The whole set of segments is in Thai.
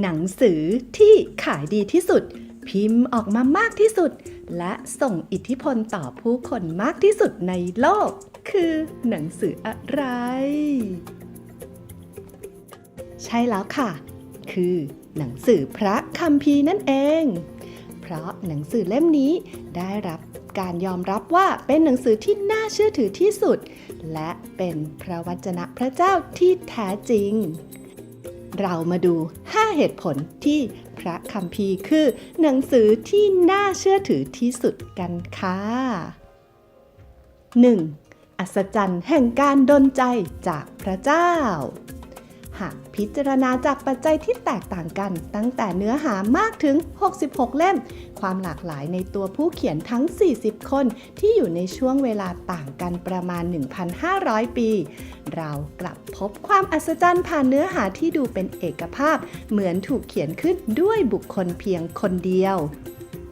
หนังสือที่ขายดีที่สุด พิมพ์ออกมามากที่สุด และส่งอิทธิพลต่อผู้คนมากที่สุดในโลก คือหนังสืออะไร ใช่แล้วค่ะ คือหนังสือพระคัมภีร์นั่นเอง เพราะหนังสือเล่มนี้ได้รับการยอมรับว่าเป็นหนังสือที่น่าเชื่อถือที่สุด และเป็นพระวจนะพระเจ้าที่แท้จริง เรามาดู 5 เหตุผลที่พระคัมภีร์คือหนังสือที่น่าเชื่อถือที่สุดกันค่ะ 1. อัศจรรย์แห่งการดนใจจากพระเจ้า หากพิจารณาจากปัจจัยที่แตกต่างกัน ตั้งแต่เนื้อหามากถึง 66 เล่ม ความหลากหลายในตัวผู้เขียนทั้ง 40 คน ที่อยู่ในช่วงเวลาต่างกันประมาณ 1,500 ปี เรากลับพบความอัศจรรย์ผ่านเนื้อหาที่ดูเป็นเอกภาพ เหมือนถูกเขียนขึ้นด้วยบุคคลเพียงคนเดียว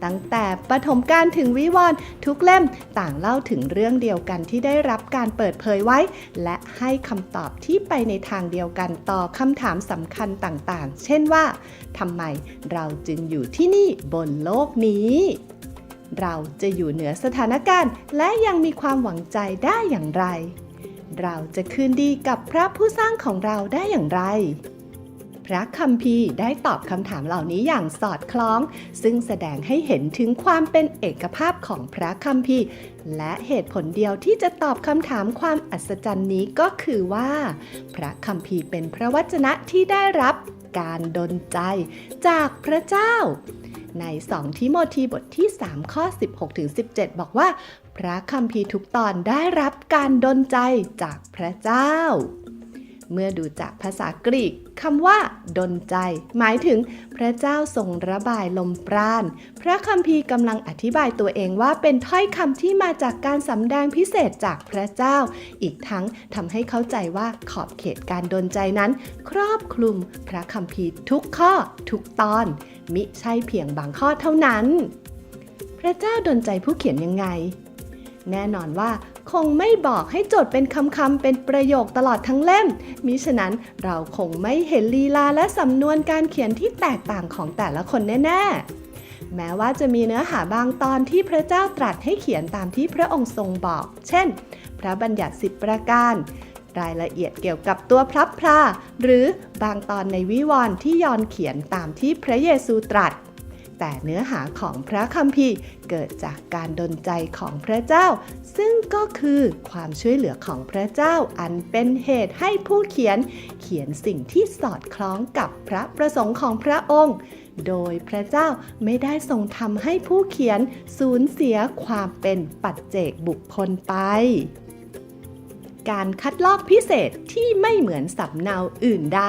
ตั้งแต่ปฐมกาลถึงวิวรณ์ทุกเล่มต่างเล่าถึงเรื่องเดียวกันที่ได้รับการเปิดเผยไว้ และให้คำตอบที่ไปในทางเดียวกันต่อคำถามสำคัญต่างๆ เช่นว่าทำไมเราจึงอยู่ที่นี่บนโลกนี้เราจะอยู่เหนือสถานการณ์ และยังมีความหวังใจได้อย่างไร เราจะคืนดีกับพระผู้สร้างของเราได้อย่างไร ระคัมภีร์ได้ตอบคำถามเหล่านี้อย่างสอดคล้อง ซึ่งแสดงให้เห็นถึงความเป็นเอกภาพของพระคัมภีร์ และเหตุผลเดียวที่จะตอบคำถามความอัศจรรย์นี้ก็คือว่า พระคัมภีร์เป็นพระวจนะที่ได้รับการดลใจจากพระเจ้า ใน 2 ทิโมธีบทที่ 3 ข้อ 16-17 บอกว่า พระคัมภีร์ทุกตอนได้รับการดลใจจากพระเจ้า เมื่อดูจากภาษากรีกคำว่าดลใจ หมายถึงพระเจ้าทรงระบายลมปราณ พระคัมภีร์กำลังอธิบายตัวเองว่าเป็นถ้อยคำที่มาจากการสำแดงพิเศษจากพระเจ้า อีกทั้งทำให้เข้าใจว่าขอบเขตการดลใจนั้น ครอบคลุมพระคัมภีร์ทุกข้อทุกตอน มิใช่เพียงบางข้อเท่านั้น พระเจ้าดลใจผู้เขียนยังไงแน่นอนว่า คงไม่บอกให้จดเป็นคำคำๆเป็นประโยคตลอดทั้งเล่ม มิฉะนั้นเราคงไม่เห็นลีลาและสำนวนการเขียนที่แตกต่างของแต่ละคนแน่ ๆแม้ว่าจะมีเนื้อหาบางตอนที่พระเจ้าตรัสให้เขียนตามที่พระองค์ทรงบอก เช่น พระบัญญัติสิบประการ รายละเอียดเกี่ยวกับตัวพลับพลาหรือบางตอนในวิวรณ์ที่ยอนเขียนตามที่พระเยซูตรัส แต่เนื้อหาของพระคัมภีร์เกิดจากการดลใจของพระเจ้า ซึ่งก็คือความช่วยเหลือของพระเจ้าอันเป็นเหตุให้ผู้เขียน เขียนสิ่งที่สอดคล้องกับพระประสงค์ของพระองค์ โดยพระเจ้าไม่ได้ทรงทำให้ผู้เขียนสูญเสียความเป็นปัจเจกบุคคลไปการคัดลอกพิเศษที่ไม่เหมือนสำเนาอื่นใด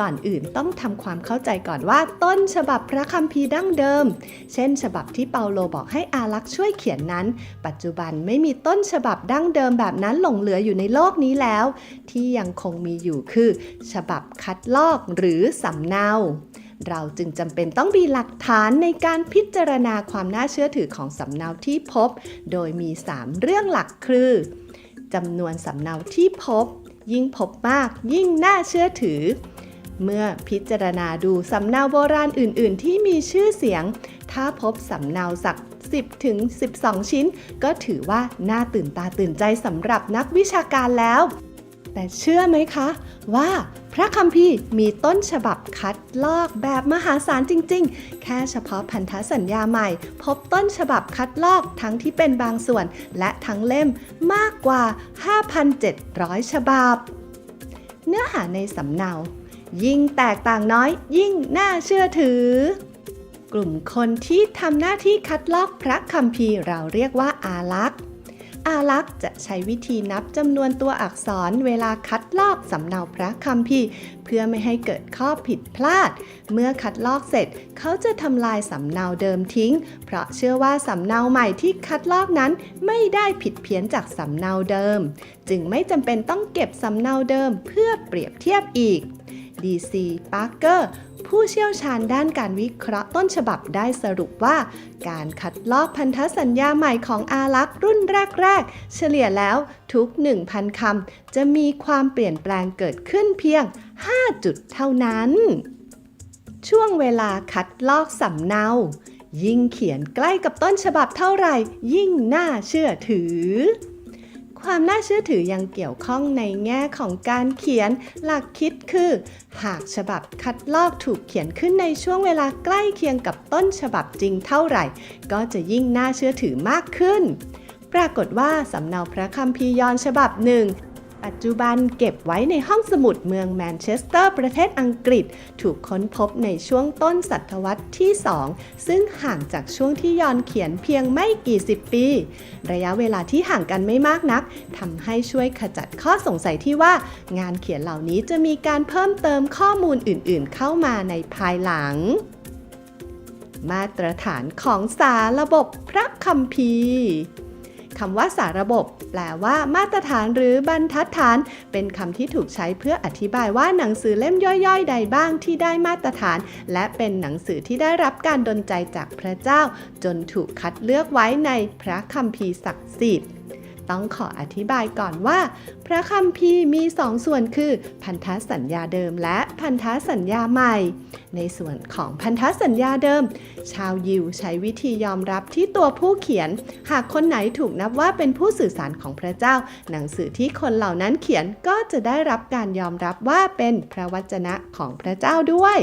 ก่อนอื่นต้องทำความเข้าใจก่อนว่าต้นฉบับพระคัมภีร์ดั้งเดิม เช่น ฉบับที่เปาโลบอกให้อารักษ์ช่วยเขียนนั้น ปัจจุบันไม่มีต้นฉบับดั้งเดิมแบบนั้นหลงเหลืออยู่ในโลกนี้แล้ว ที่ยังคงมีอยู่คือ ฉบับคัดลอกหรือสำเนาเราจึงจำเป็นต้องมีหลักฐานในการพิจารณาความน่าเชื่อถือของสำเนาที่พบ โดยมี 3 เรื่องหลักคือจำนวนสำเนาที่พบ ยิ่งพบมากยิ่งน่าเชื่อถือ เมื่อพิจารณาดูสำเนาโบราณอื่น ๆ ที่มีชื่อเสียง ถ้าพบสำเนาสัก 10 ถึง 12 ชิ้น ก็ถือว่าน่าตื่นตาตื่นใจสำหรับนักวิชาการแล้ว แต่เชื่อไหมคะ ว่าพระคัมภีร์มีต้นฉบับคัดลอกแบบมหาศาลจริง ๆ แค่เฉพาะพันธสัญญาใหม่ พบต้นฉบับคัดลอกทั้งที่เป็นบางส่วน และทั้งเล่มมากกว่า 5,700 ฉบับ เนื้อหาในสำเนา ยิ่งแตกต่างน้อย ยิ่งน่าเชื่อถือ กลุ่มคนที่ทำหน้าที่คัดลอกพระคัมภีร์เราเรียกว่าอาลักษ์อาลักษ์จะใช้วิธีนับจำนวนตัวอักษรเวลาคัดลอกสำเนาพระคัมภีร์ เพื่อไม่ให้เกิดข้อผิดพลาด เมื่อคัดลอกเสร็จ เขาจะทำลายสำเนาเดิมทิ้ง เพราะเชื่อว่าสำเนาใหม่ที่คัดลอกนั้นไม่ได้ผิดเพี้ยนจากสำเนาเดิม จึงไม่จำเป็นต้องเก็บสำเนาเดิมเพื่อเปรียบเทียบอีก DC Parker ผู้เชี่ยวชาญด้านการวิเคราะห์ต้นฉบับได้สรุปว่า การคัดลอกพันธสัญญาใหม่ของอาลักษ์รุ่นแรก ๆ เฉลี่ยแล้วทุก 1,000 คำจะมีความเปลี่ยนแปลงเกิดขึ้นเพียง 5 จุดเท่านั้น ช่วงเวลาคัดลอกสำเนา ยิ่งเขียนใกล้กับต้นฉบับเท่าไหร่ ยิ่งน่าเชื่อถือ ความน่าเชื่อถือยังเกี่ยวข้องในแง่ของการเขียนหลักคิดคือ หากฉบับคัดลอกถูกเขียนขึ้นในช่วงเวลาใกล้เคียงกับต้นฉบับจริงเท่าไหร่ ก็จะยิ่งน่าเชื่อถือมากขึ้น ปรากฏว่าสำเนาพระคัมภีร์ยอนฉบับหนึ่ง ปัจจุบันเก็บไว้ในห้องสมุดเมืองแมนเชสเตอร์ประเทศอังกฤษ ถูกค้นพบในช่วงต้นศตวรรษที่ 2 ซึ่งห่างจากช่วงที่ยอนเขียนเพียงไม่กี่สิบปี ระยะเวลาที่ห่างกันไม่มากนักทำให้ช่วยขจัดข้อสงสัยที่ว่า งานเขียนเหล่านี้จะมีการเพิ่มเติมข้อมูลอื่นๆ เข้ามาในภายหลัง มาตรฐานของสาระบบพระคัมภีร์ คำว่าสาระบบ แปลว่า มาตรฐานหรือบรรทัดฐาน เป็นคำที่ถูกใช้เพื่ออธิบายว่าหนังสือเล่มย่อยๆ ใดบ้างที่ได้มาตรฐาน และเป็นหนังสือที่ได้รับการดลใจจากพระเจ้า จนถูกคัดเลือกไว้ในพระคัมภีร์ศักดิ์สิทธิ์ ต้องขออธิบายก่อนว่า พระคัมภีร์มีสองส่วนคือ พันธสัญญาเดิมและพันธสัญญาใหม่ ในส่วนของพันธสัญญาเดิม ชาวยิวใช้วิธียอมรับที่ตัวผู้เขียน หากคนไหนถูกนับว่าเป็นผู้สื่อสารของพระเจ้า หนังสือที่คนเหล่านั้นเขียนก็จะได้รับการยอมรับว่าเป็นพระวจนะของพระเจ้าด้วย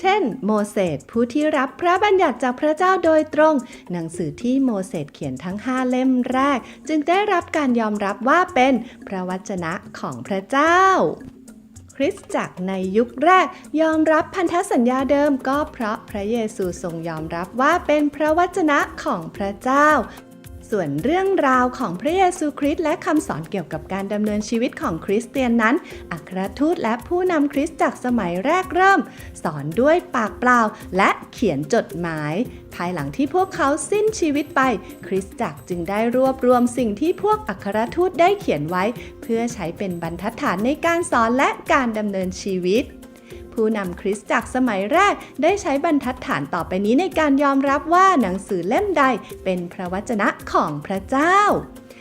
เช่น โมเสสผู้ที่รับพระบัญญัติจากพระเจ้าโดยตรง หนังสือที่โมเสสเขียนทั้ง 5 เล่มแรก จึงได้รับการยอมรับว่าเป็นพระวจนะของพระเจ้าคริสตจักรในยุคแรกยอมรับพันธสัญญาเดิมก็เพราะพระเยซูทรงยอมรับว่าเป็นพระวจนะของพระเจ้า ส่วนเรื่องราวของพระเยซูคริสต์และคำสอนเกี่ยวกับการดำเนินชีวิตของคริสเตียนนั้น อัครทูตและผู้นำคริสตจักสมัยแรกเริ่ม สอนด้วยปากเปล่าและเขียนจดหมาย ภายหลังที่พวกเขาสิ้นชีวิตไป คริสตจักรจึงได้รวบรวมสิ่งที่พวกอัครทูตได้เขียนไว้ เพื่อใช้เป็นบรรทัดฐานในการสอนและการดำเนินชีวิต ผู้นำคริสตจักรสมัยแรก ได้ใช้บรรทัดฐานต่อไปนี้ในการยอมรับว่าหนังสือเล่มใดเป็นพระวจนะของพระเจ้า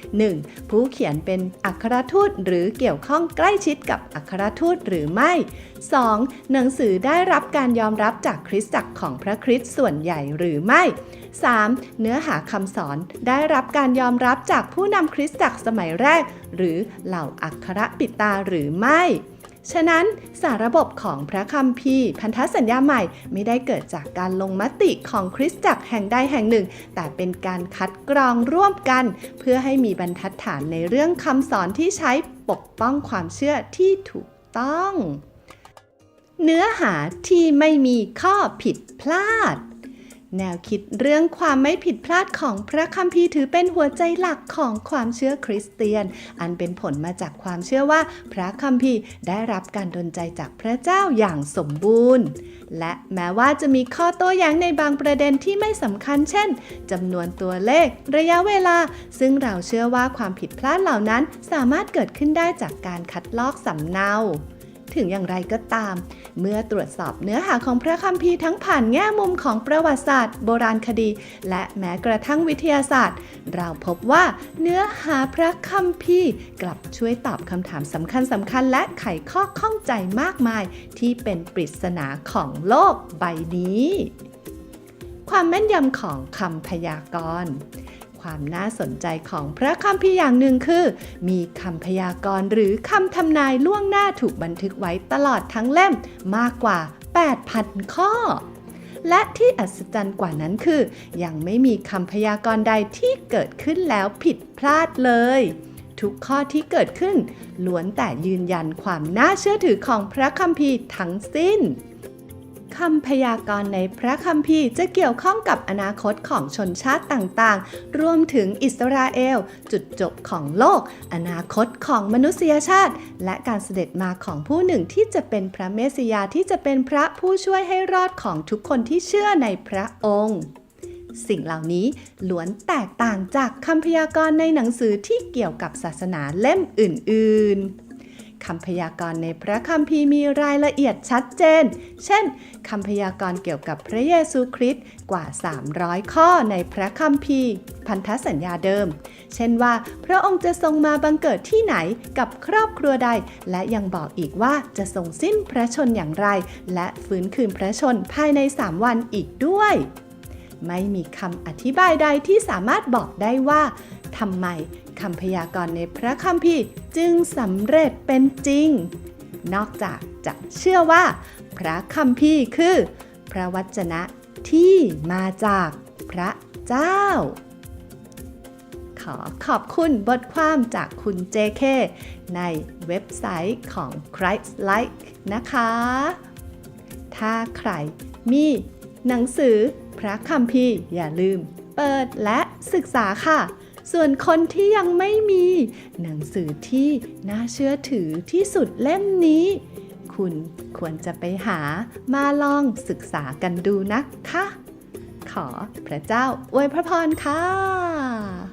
1. ผู้เขียนเป็นอัครทูตหรือเกี่ยวข้องใกล้ชิดกับอัครทูตหรือไม่ 2. หนังสือได้รับการยอมรับจากคริสตจักรของพระคริสต์ส่วนใหญ่หรือไม่ 3. เนื้อหาคำสอนได้รับการยอมรับจากผู้นำคริสตจักรสมัยแรก หรือเหล่าอัครปิตาหรือไม่ ฉะนั้นสาระบบของพระคัมภีร์พันธสัญญาใหม่ไม่ได้เกิดจากการลงมติของคริสตจักรแห่งใดแห่งหนึ่ง แต่เป็นการคัดกรองร่วมกัน เพื่อให้มีบรรทัดฐานในเรื่องคำสอนที่ใช้ปกป้องความเชื่อที่ถูกต้อง เนื้อหาที่ไม่มีข้อผิดพลาด แนวคิดเรื่องความไม่ผิดพลาดของพระคัมภีร์ถือเป็นหัวใจหลักของความเชื่อคริสเตียน อันเป็นผลมาจากความเชื่อว่าพระคัมภีร์ได้รับการดลใจจากพระเจ้าอย่างสมบูรณ์ และแม้ว่าจะมีข้อโต้แย้งในบางประเด็นที่ไม่สำคัญ เช่นจำนวนตัวเลข ระยะเวลา ซึ่งเราเชื่อว่าความผิดพลาดเหล่านั้นสามารถเกิดขึ้นได้จากการคัดลอกสำเนา ถึงอย่างไรก็ตาม เมื่อตรวจสอบเนื้อหาของพระคัมภีร์ทั้งผ่านแง่มุมของประวัติศาสตร์ โบราณคดี และแม้กระทั่งวิทยาศาสตร์ เราพบว่าเนื้อหาพระคัมภีร์กลับช่วยตอบคำถามสำคัญสำคัญและไขข้อข้องใจมากมาย ที่เป็นปริศนาของโลกใบนี้ ความแม่นยำของคำพยากรณ์ ความน่าสนใจของพระคัมภีร์อย่างหนึ่งคือ มีคำพยากรณ์หรือคำทำนายล่วงหน้าถูกบันทึกไว้ตลอดทั้งเล่มมากกว่า 8,000 ข้อ และที่อัศจรรย์กว่านั้นคือ ยังไม่มีคำพยากรณ์ใดที่เกิดขึ้นแล้วผิดพลาดเลยทุกข้อที่เกิดขึ้นล้วนแต่ยืนยันความน่าเชื่อถือของพระคัมภีร์ทั้งสิ้น คำพยากรณ์ในพระคัมภีร์จะเกี่ยวข้องกับอนาคตของชนชาติต่างๆ รวมถึงอิสราเอล จุดจบของโลก อนาคตของมนุษยชาติ และการเสด็จมาของผู้หนึ่งที่จะเป็นพระเมสสิยาที่จะเป็นพระผู้ช่วยให้รอดของทุกคนที่เชื่อในพระองค์สิ่งเหล่านี้ล้วนแตกต่างจากคำพยากรณ์ในหนังสือที่เกี่ยวกับศาสนาเล่มอื่น ๆ คำพยากรณ์ในพระคัมภีร์มีรายละเอียดชัดเจน เช่น คำพยากรณ์เกี่ยวกับพระเยซูคริสต์กว่า 300 ข้อในพระคัมภีร์ พันธสัญญาเดิม เช่นว่า พระองค์จะทรงมาบังเกิดที่ไหนกับครอบครัวใด และยังบอกอีกว่าจะทรงสิ้นพระชนอย่างไร และฟื้นคืนพระชนภายใน 3 วันอีกด้วยไม่มีคำอธิบายใดที่สามารถบอกได้ว่าทำไม คำพยากรณ์ในพระคัมภีร์จึงสำเร็จเป็นจริง นอกจากจะเชื่อว่า พระคัมภีร์คือ พระวจนะที่มาจากพระเจ้า ขอขอบคุณบทความจากคุณ JK ในเว็บไซต์ของ Christ-like นะคะ ถ้าใครมีหนังสือพระคัมภีร์อย่าลืมเปิดและศึกษาค่ะ ส่วนคนที่ยังไม่มี หนังสือที่น่าเชื่อถือที่สุดเล่มนี้ คุณควรจะไปหามาลองศึกษากันดูนะคะ ขอพระเจ้าอวยพระพรค่ะ